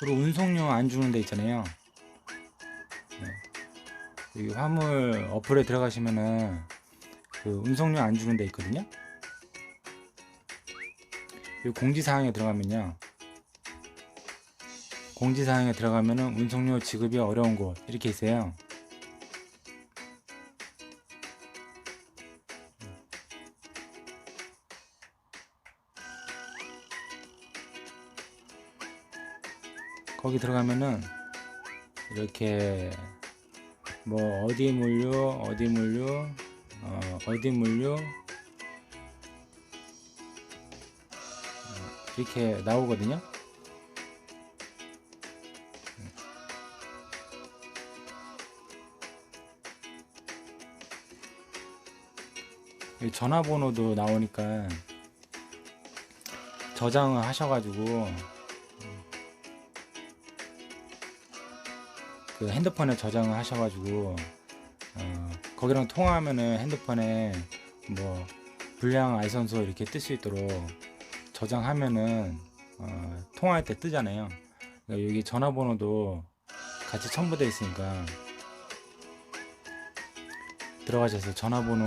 그리고 운송료 안 주는 데 있잖아요. 네. 여기 화물 어플에 들어가시면은 그 운송료 안 주는 데 있거든요. 이 공지사항에 들어가면요. 공지사항에 들어가면은 운송료 지급이 어려운 곳 이렇게 있어요. 거기 들어가면은 이렇게 뭐 어디 물류 어디 물류 어, 어디 물류 어, 이렇게 나오거든요. 이 전화번호도 나오니까 저장을 하셔가지고 그 핸드폰에 저장을 하셔가지고 어, 거기랑 통화하면은 핸드폰에 뭐 불량 알선소 이렇게 뜰 수 있도록 저장하면은 어, 통화할 때 뜨잖아요. 그러니까 여기 전화번호도 같이 첨부되어 있으니까 들어가셔서 전화번호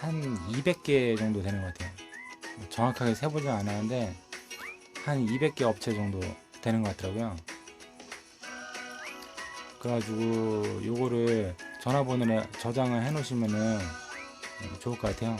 한 200개 정도 되는 것 같아요. 정확하게 세보지 않았는데 한 200개 업체 정도 되는 것 같더라고요. 그래가지고 요거를 전화번호에 저장을 해 놓으시면은 좋을 것 같아요.